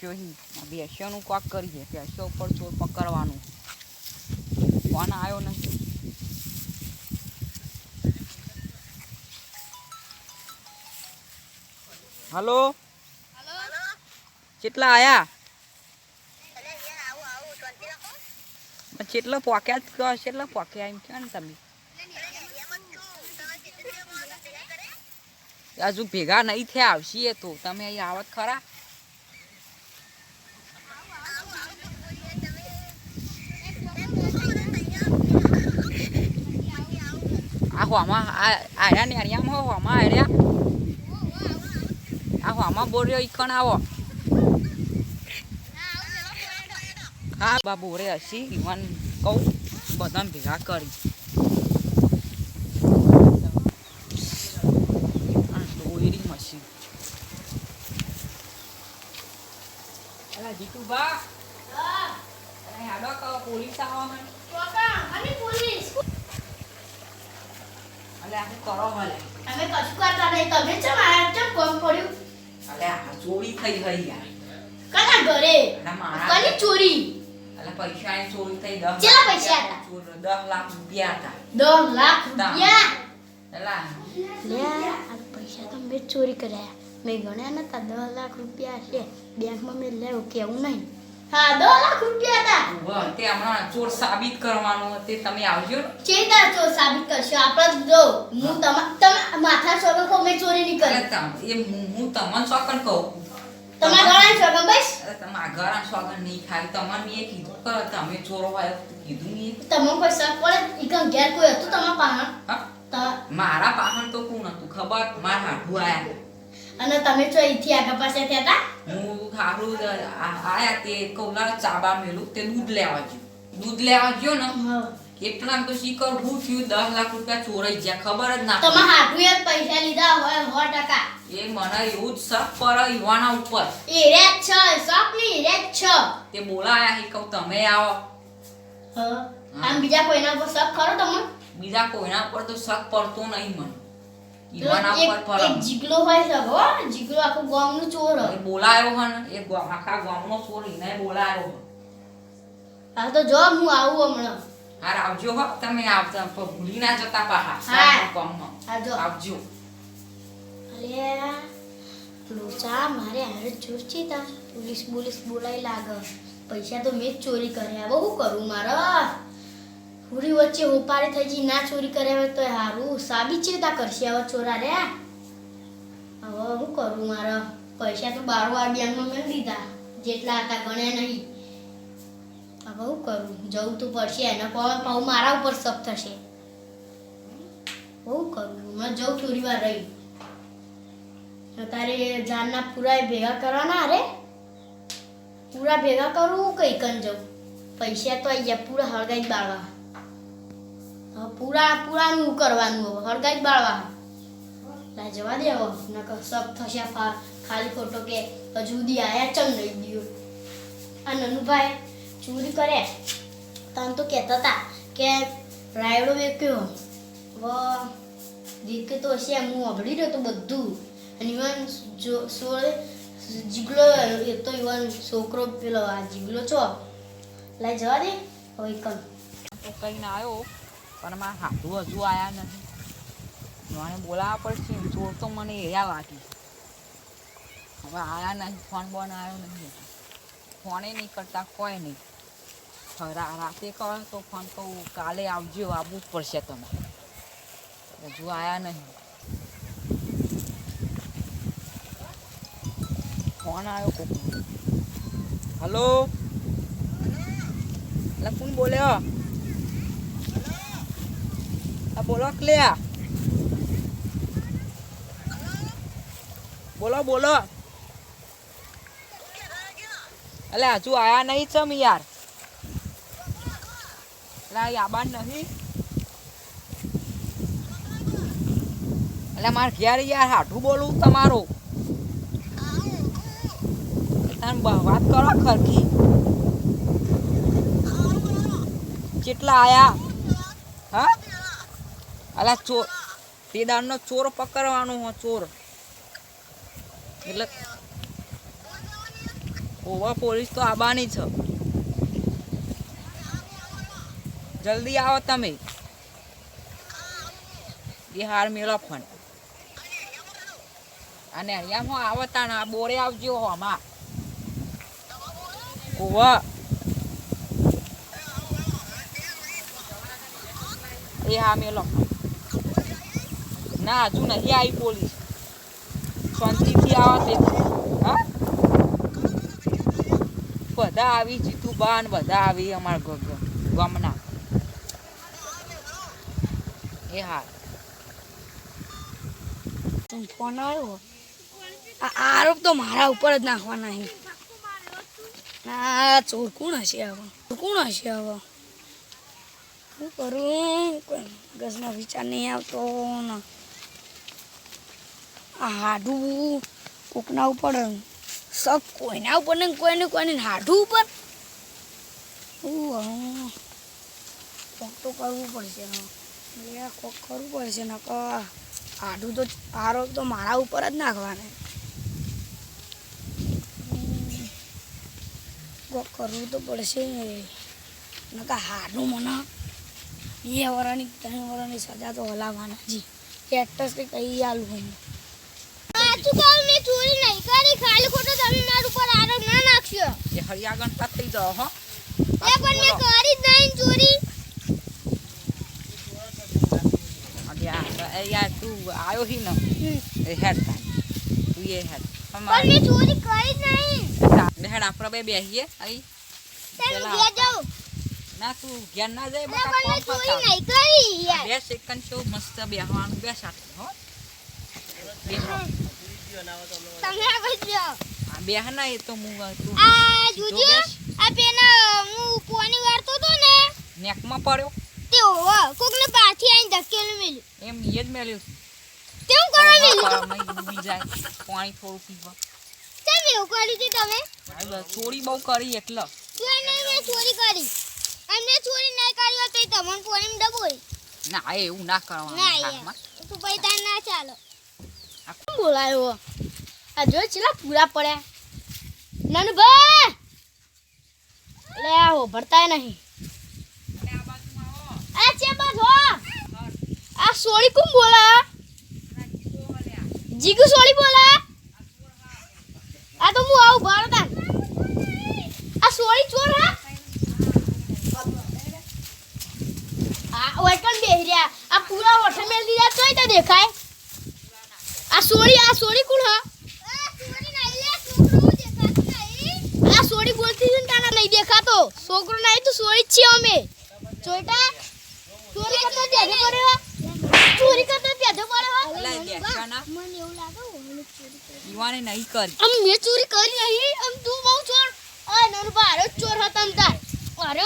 પેલી બે ભેંસો હી આ કોક કરીએ. ભેંસો ઉપર ચોર પકડવાનું. કોણ આવ્યો નહીં? હલો? કેટલા આયા? કેટલો પોક્યા જ કહો કેટલો પોક્યા એમ કહો ને તમે? હજુ ભેગા નહીં થયા આવશે તો. તમે અહીં આવત ખરા? હોમાં આર્યા ને આર્યામાં હોમાં આર્યા આ હોમાં બોર્યો ઈકણ આવો. હા બા બોરે હસી. ઈવન કહું, બધાને ભેગા કરી. જીતુભા. પોલીસ આવો મને. કરો મને. કશું કરતા નહીં. તમે ચમ આ ચમ કોમ પડ્યું? અલે ચોરી થઈ ગઈ યાર. કના ઘરે? કલી ચોરી? અલે પૈસાની ચોરી થઈ દસ કેટલા પૈસા હતા? દસ લાખ રૂપિયા હતા. દસ લાખ. રૂપિયા? અલા. લે આ પૈસા તો મેં ચોરી કર્યા. મેં ગણ્યા નતા દસ લાખ રૂપિયા છે. બેંકમાં મેં લેવું કેવું નહીં. હા દસ લાખ રૂપિયા હતા ઊભા, તે હમણાં ચોર સાબિત કરવાનો તે તમે આવજો ચેતા ચોર સાબિત કરશો? આપણે જો હું તમા તમે માથા ચોકન કો મેં ચોરી નહીં કરી. તમ- એ હું તમને સોગન કહું? તમે ગણાય સોગન બસ? તમારા ઘરના સોગન નહીં ખાય તમને મેં કીધું કર તમે ચોરો હોય કીધું નહીં. તમને કોઈ શક પડે? ઈકન ઘેર કોઈ હતું તમારા પાહણ? મારા પાહણ તો કોણ હતું ખબર? મારા હાડું આયા. અને તમે જો અહીંથી આગળ પાસે હતા હું હારું આયા તે કૌલા ચાબા મેલું તે દૂધ લેવા ગયો. દૂધ લેવા ગયો ને એટલા તો શીખર હું થયું દસ લાખ રૂપિયા ચોરાઈ ગયા ખબર જ ના તમે. હાથું જ પૈસા લીધા હોય સો ટકા. એ મને એવું જ શક પર યુવાના ઉપર. એ રે છ શકની રે છ. તે બોલાયા હી કહું તમે આવો. હા. આમ બીજા કોઈના ઉપર શક કરો તમને? બીજા કોઈના પર તો શક પડતો નહીં મને. યુવાના એક ઉપર જીગલો હોય છે હો. જીગલો આખું ગામનું ચોર એ બોલાયો હે એ આખા ગામનો ચોર એને બોલાયો હા તો જો હું આવું હમણાં. હાર આવજો હો તમે આવતા ભૂલી ના જતા પાહા હા. ગામમાં. હા જો. આવજો. અરે લોચા મારે હારે છે તા પોલીસ પોલીસ બોલાઈ લાગે. પૈસા તો મેં ચોરી કર્યા. બહુ કરું મારે? પૂરી વચ્ચે હોપારી થઈ ગઈ ના ચોરી કરે હવે તો હારું. સાબી છે તા કરશે હવે ચોરા રે. હવે હું કરું મારે પૈસા તો બાર બેંકમાં મેં દીધા. જેટલા હતા ગણ્યા નહીં. હવે હું કરું? જવું તો પડશે. એને પણ પાઉ મારા ઉપર શક થશે. બહુ કરું? હમણાં જવું થોડી વાર રહી. તારે જાનના પૂરા ભેગા કરવાના અરે પૂરા ભેગા કરું કઈ કન જવું પૈસા તો આવી ગયા, પૂરા હળગાઈ બાળવા. પૂરા, પૂરાનું કરવાનું હવે, હળગાઈ બાળવા ના જવા દે હવે, નકર સબ થશે ખાલી ખોટો કે હજુ દી આયા ચમ નહીં દિયો આ નનુભાઈ ચોરી કરે. તને તો કહેતા હતા કે રાયડો વેક્યો. વ દીકે તો હશે હું અભડી રહ્યો તો બધું. અને ઇવન જો, સોળે જીગલો એ તો ઇવન છોકરો પેલો આ જીગલો છો. લાઈ જવા દે, હવે કઈ તો ના આવ્યો પણ મારા હાથું હજુ આવ્યા નથી. મને બોલાવવા પડશે ચોર તો મને એયા લાગી. હવે આયા નહીં, ફોન બોન આવ્યો હજુ. ફોને નહીં કરતા, કોઈ નહીં. રાતે કહો તો ફોન કહું કાલે આવજો, આવવું જ પડશે તમે હજુ આવ્યા નહીં. ફોન આવ્યો કોક. હલો? એટલે કોણ બોલ્યો? આ બોલો ક્લિયા બોલો. બોલો. એટલે હજુ આયા નહીં ચમ યાર. એટલે આ યાબાન નહીં. એટલે મારે ઘેર યાર હાઠું બોલવું તમારું. તમે વાત કરો ખરખી. કેટલા આયા? હા? અલા ચોર તે દાડનો ચોર પકડવાનો હો, ચોર. એટલે ઓવા પોલીસ તો આબાની છે. જલ્દી આવો તમે. એ હાર મેળો ફોન અને અહીંયા હું આવતા ના બોરે આવજો આમાં. ઓવા. એ હા, મેલો. ના, હજુ નહીં આવી પોલીસ. શાંતિથી આવો તે. બધા આવી જીતુબા ને બધા આવી અમારા ગામના. એ હા તું ફોન આવ્યો? આરોપ તો મારા ઉપર જ નાખવાના છે. ના ચોર કોણ હશે ચોર કોણ હશે હવે શું કરું? મગજમાં વિચાર નહીં આવતો ને. આ હાડું. કોકના ઉપર શક કોઈના ઉપર ને કોઈને કોઈને હાડું ઉપર. કોક તો કરવું પડશે કોક કરવું પડશે ને હાડું તો આરોપ તો મારા ઉપર જ નાખવાના. કોક કરવું તો પડશે. નકા હાડું મને બે વરાની, ત્રણ વરાની સજા તો હલાવવાના જી. એક્ટર્સ કંઈ આલું હું કહું મેં ચોરી નહીં કરી ખાલી ખોટો તમે મારા ઉપર આરોપ ના નાખશો. એ હળિયા ગણતા થઈ જાઓ હો. એ પણ મેં કરી જ નહીં ચોરી અરે આ- એ યાર તું આવ્યો હી ને? હેડ તું. એ હેડ. પણ મેં ચોરી કરી જ નહીં. બે હેડ આપણે બે બેસીએ અહીં તમે જાઓ ના તું ઘેર ના જાય બકા કોમ ચોરી નહીં કરી યાર. બે સેકન્ડ છો મસ્ત બેહવાનું બે સાથે હો. બેહો. તમે આ બેહ ના એ તો હું આ જોજો આ પેલા હું પોની વારતો તો ને નેકમાં પડ્યો. તે હોવા કોકને પાછી આઈને ધકેલું મેલ્યું એમ એ જ મેલ્યું તે હું કરવા મેલ્યું? ડૂબી જાય. પાણી થોડું પીવા. તેમ એવું કર્યું તે તમે? આ ચોરી બહુ કરી એટલે. મેં ચોરી કરી. અમને ચોરી ના કરી હોત તો તમને પોની ડબોય ના એવું ના કરવાનું ના. તું પૈસા ના ચાલો. કોણ બોલાયો. આ જો ચેલા પૂરા પડ્યા. નનભા લે આવો, ભરતાય નહીં. આ છે બસ હો. આ સોળી કોણ બોલા. જીગુ સોળી બોલા? આ તો હું આવું ભારતા આ સોળી ચોર હા? આ ઓટકન બેહી રહ્યા? આ પૂરા ઓઠે મેલ દીધા તોય તો દેખાય. આ આ સોળી કુણ હ? આ ચોરી નહીં લે છોકરું દેખાતું નહીં આ સોળી બોલતી ને તાના નહીં દેખાતો. છોકરો નહીં તો સોળી જ છીએ અમે. ચોઈટા ચોરી કરતો ત્યાંજો પડ્યો ચોરી કરતો ત્યાંજો પડ્યો મને એવું લાગે ઓલું ચોરી કરી. યુવાને નહીં કરી. આમ મેં ચોરી કરી નહીં આમ તું બહુ ચોર. આ નાનો બારો ચોર હતા તાર. અરે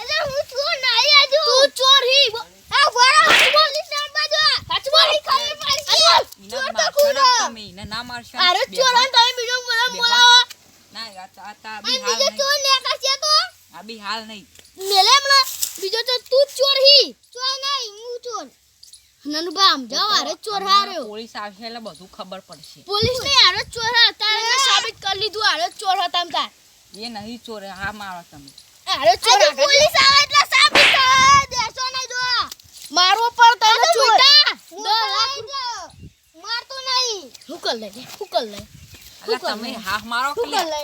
એટલે હું ચોર નહીં આજુ તું ચોર હી આ વાળા બોલી બોલ ખબર પડી ચોર તો મારશો તમે, ઈને ના મારશો. અરે ચોર તમે બીજો બોલા બોલાવો. ના, આ તો- આ તો આ અને બી હાલ બીજો ચોર ને કાશે તો? આ બી હાલ નહીં. મેલે હમણાં. બીજો તો તું ચોર હી. ચોર નહીં હું ચોર. નાનો આમ જાવ આરે ચોર હાર્યો. પોલીસ આવશે એટલે બધું ખબર પડશે. પોલીસ ને ચોર સાબિત કરી લીધું ચોર હતા તાર. એ નહીં ચોર હા મારો તમે. આરે ચોર પોલીસ આવે એટલે સાબિત દેશો નહીં દો મારો પર તને ચોઈટા હું દસ. લાખ નહીં જાઉં. મારતો નહીં. હું કર લે હું કર લે? એટલે તમે હાથ મારો કે લે?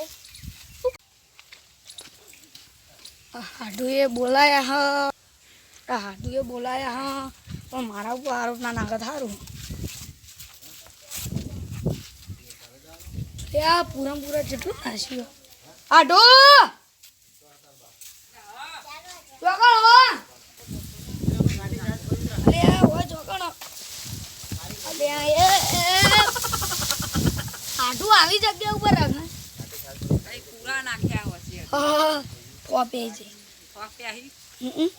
હાડુએ બોલાયા હા. આ હાડુએ બોલાયા હા. પણ મારા ઉપર આરોપ ના નાખત હારું. એ આ પૂરા પૂરા જેટલું નાસ્યો. આડો ચોકણ હો અરે આ હો ચોકણ અરે આ એ એ. હાડું આવી જગ્યા ઉપર રાખ કઈ પૂરા નાખ્યા હશે હા કોપે છે. કોપે આહી હમ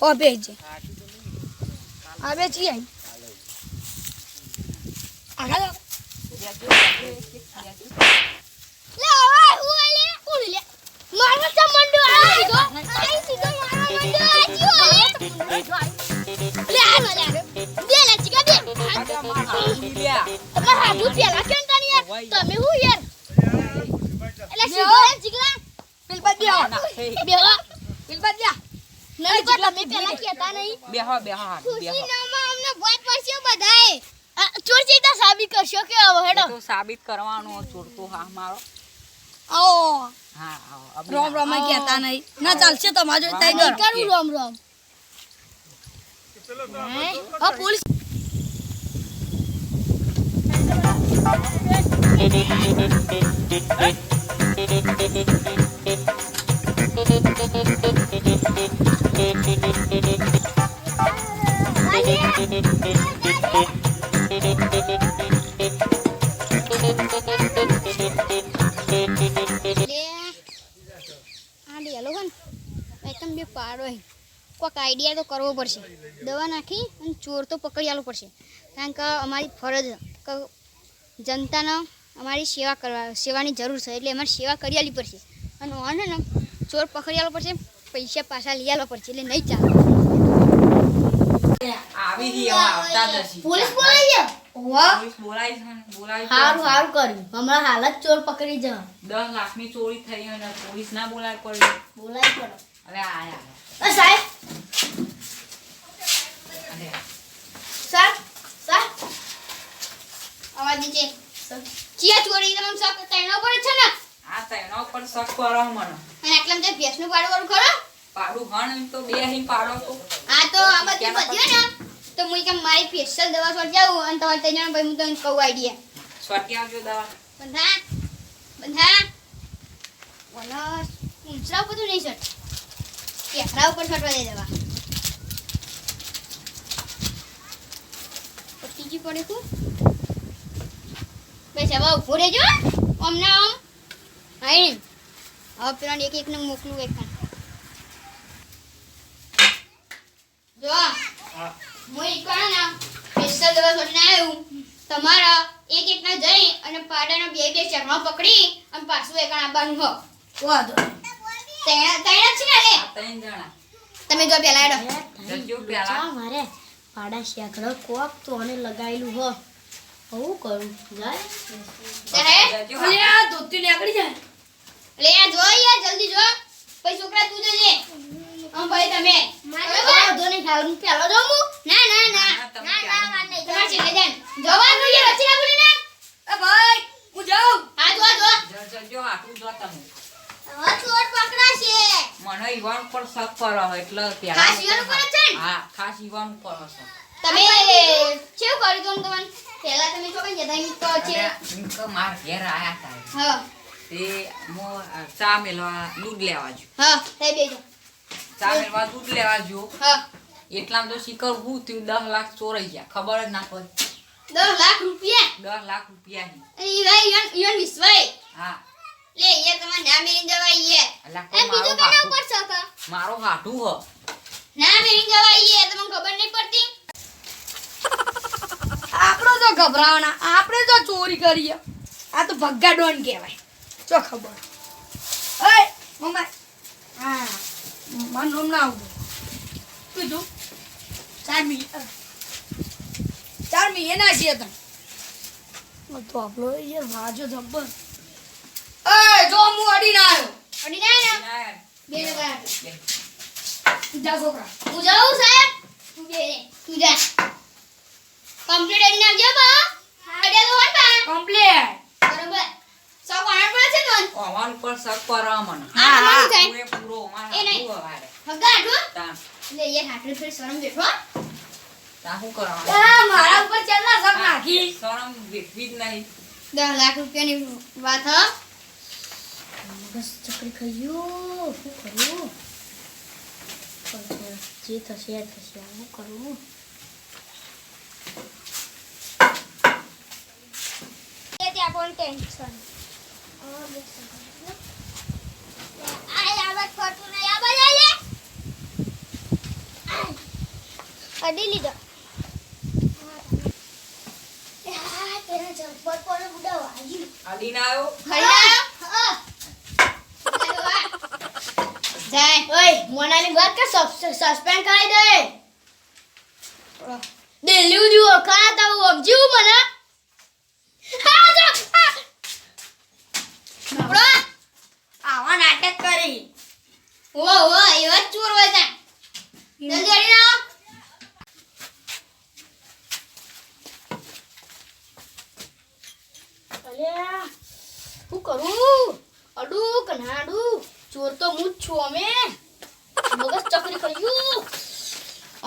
કોપે છે. આવે છે બે આગળ આવ. બેજો, બેજો, એક એક લે હવે હું લે. કોણ લે મારવા ચા મંડો આ સીધો સીધો મારવા મંડો. આ જીઓ લે. લે આ લે આ. લે. ચીકા દે મારા હાથ ઉડી તમે હું યાર? એટલે સિગરેટ જીગરા બિલબાદ બેહો. બેહો બિલબાદ જા નહીં તો તમે પહેલા કહેતા નહીં. બેહો બેહો ખુશીનામાં અમને ભોજ પડશે બધાએ. ચોરજી તો સાબિત કરશો કે હવે હેડો. તો સાબિત કરવાનો ચોરતો હા મારો. ઓ હા હા રોમ રોમ કહેતા નહીં. ના ચાલશે તમારો તઈ કરું રોમ રોમ. ચલો પોલીસ કોઈક આઈડિયા તો કરવો પડશે. દવા નાખી અને ચોર તો પકડી આલવો પડશે. કારણ કે અમારી ફરજ જનતાને અમારી સેવા કરવા સેવાની જરૂર છે એટલે અમારે સેવા કરી પડશે. અને અને ને ચોર પકડી આલવો પડશે પૈસા પાછા લઈ આલવા પડશે એટલે નહીં ચાલે. આવી રહી હવે આવતા જ પોલીસ બોલાઈ ગયા. સારું સારું કર્યું. હમણાં હાલત ચોર પકડી જા દસ ચોરી થઈ અને પોલીસ ના બોલાય પડી. બોલાય પડો. અરે આયા. અ સાહેબ. અરે. સર સર અવાજ નીચે. ચિયા ચોરી તમે શક તૈણો પડે છે ને? હા તૈણો પર શક કરો મને. અને આટલા તે ભેંસનું પાડું વાળું ખરો? પાડું હણ તો બે અહીં પાડો તો આ તો આ બધું બધીઓ ને તો હું કે મારી ફેશિયલ દવા સોટ જાઉં અને તમારે તઈ જણ ભાઈ હું તમને કહું આઈડિયા સ્વાટી આવજો દવા. બંધા બંધા. વલા ઊંચરા ઉપર તો નહીં સટ કેખરા ઉપર સટવા દે દવા. પતીજી પડે તું બસ હવે ઊભો રહેજો ના આમ હાઈ હવે પેલા એક એકને મોકલું એક જો હા. હું એક ના સ્પેશિયલ દવા છોડીને આવ્યું તમારા એક એક ના જઈ અને પાડાના બે બે ચરણો પકડી અને પાછું એક બંધ હો. વાંધો તૈણા તૈણા છે ને લે ત્રણ જણા. તમે જો પેલા એડો જો પેલા. મારે પાડા શેકડો કોક તો અને લગાવેલું હો. હું કરું? જાય? જજો આ ધોતી નીકળી જાય. લે આ જો યાર જલ્દી જો. પછી છોકરા તું જજે. ભાઈ તમે. બરોબર તો નહીં ખાવાનું પેલો જો હું? ના ના ના. ના, તમે ક્યાં? તમારે છેલ્લે જાન જવાનું યાર રચી ના બોલી ના? એ ભાઈ હું જાઉં. આ જો જો. જ- જો તમે. હવે ચોર પકડાશે. મને ઈવાન પર શક કરો એટલે ખાસ ઈવાન ઉપર છે હા ખાસ ઈવાન હશે તમે કેવું કર્યું તું તમને? પહેલા તમે શું કઈ જતા તો છે. અરે, એમ કે માર ઘેર આયા તા. હા. તે મો ચા મેલવા દૂધ લેવા જો હા થઈ બેજો. ચા મેલવા દૂધ લેવા જો હા. એટલામાં તો શીખર હું થયું દસ લાખ ચોરાઈ ગયા. ખબર જ ના પડી. દસ લાખ રૂપિયા? દસ લાખ રૂપિયા ની ભાઈ ઈવન વિશ્વાય હા. લે એ તમારે ના મેરી જવાય એ. એ કોઈ બીજું મારો કના ઉપર શક મારો હાટુ હ. ના મેરી એ તમને ખબર નહીં પડતી? તો ગભરાવાના. આપણે તો ચોરી કરીએ. આ તો ભગ્ગા ડોન કહેવાય. ચો ખબર. એ મમ્મા. હા મન રોમ ના આવું તું જો ચાર મિનિટ ચાર મિનિટ એના છીએ તમે તો આપણો એ વાજો જબ્બર. એ જો હું અડીને આવ્યો. અડી ના ના ના, બે લગા બે. જા છોકરા. હું જાઉં સાહેબ? તું બે તું જા. કમ્પ્લીટ અડી નાખજો બા. અડ્યા તો હોય બા? કમ્પ્લીટ બરોબર. સક વાણ પર છે તોન અમાર ઉપર શક કરો મને. હા હા થાય પૂરેપૂરો અમાર એ નહીં. હાટું. હગા આટલું તા. લે એ હાટલું ફેર શરમ બેઠો તા હું કરવા આ મારા ઉપર ચાલના સક નાખી. શરમ દેખવી જ નહીં. દસ લાખ રૂપિયાની વાત હ. બસ ચકરી ખાયો શું કરું? જે થશે એ થશે શું કરું એ ત્યાં પણ ટેન્શન. અડી લીધો. તેના જબ્બર પર બુડા વાગ્યું અડીને આવ્યો? જાય. ઓય મોનાની વાત કે સસ્પેન્ડ કરાવી દે. દિલ્હી જુઓ ખા તા હું સમજ્યું મને હા જો હા. ઉપડો. આવા નાટક કરી ઓ ઓ એવા ચોર હોય ચોર તો હું જ છું અમે. મગજ ચકરી કર્યું.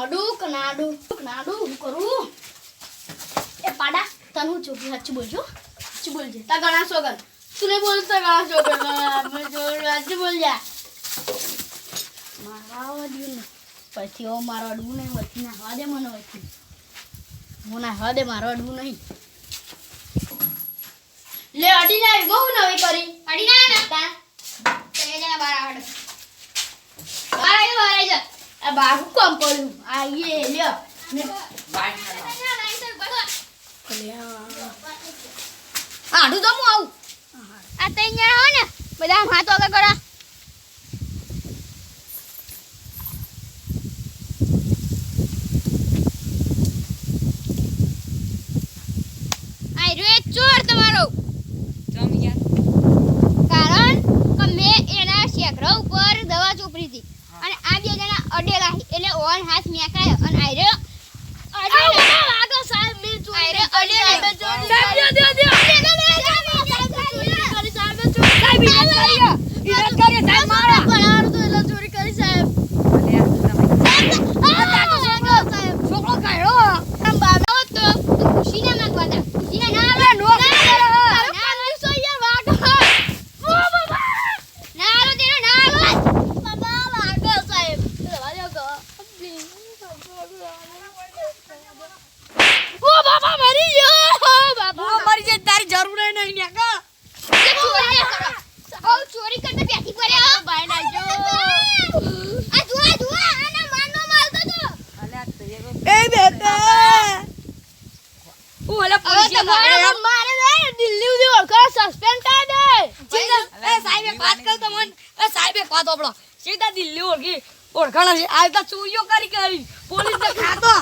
અડુ કનાડુ કનાડુ હું કરું? એ પાડા, તને હું ચોકી સાચું બોલજો. સાચું બોલજે. તા તું બોલતા ગણા? સોગન મેં ચોર સાચું બોલજા પછી ઓ મારો અડવું નહીં, વચ્ચે નાખવા દે મને વચ્ચે. હું નાખવા દે મારો અડવું નહીં. લે, અડી જાય બહુ નવી કરી. અડી ના ના તા તે જણા બાર આવડ. બાર આવી બાર આ બાર કોમ પડ્યું? આ યે લ્યો ને આડું તો હું આવું? આ તૈયાર હો ને. બધા હાથ આગળ કરો. તો આપણા સીધા દિલ્હી ઓળખી ઓળખાણા છે. આ તો ચોરીઓ કરી કરી પોલીસ ને ખાતો?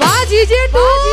બાજી જે. તું.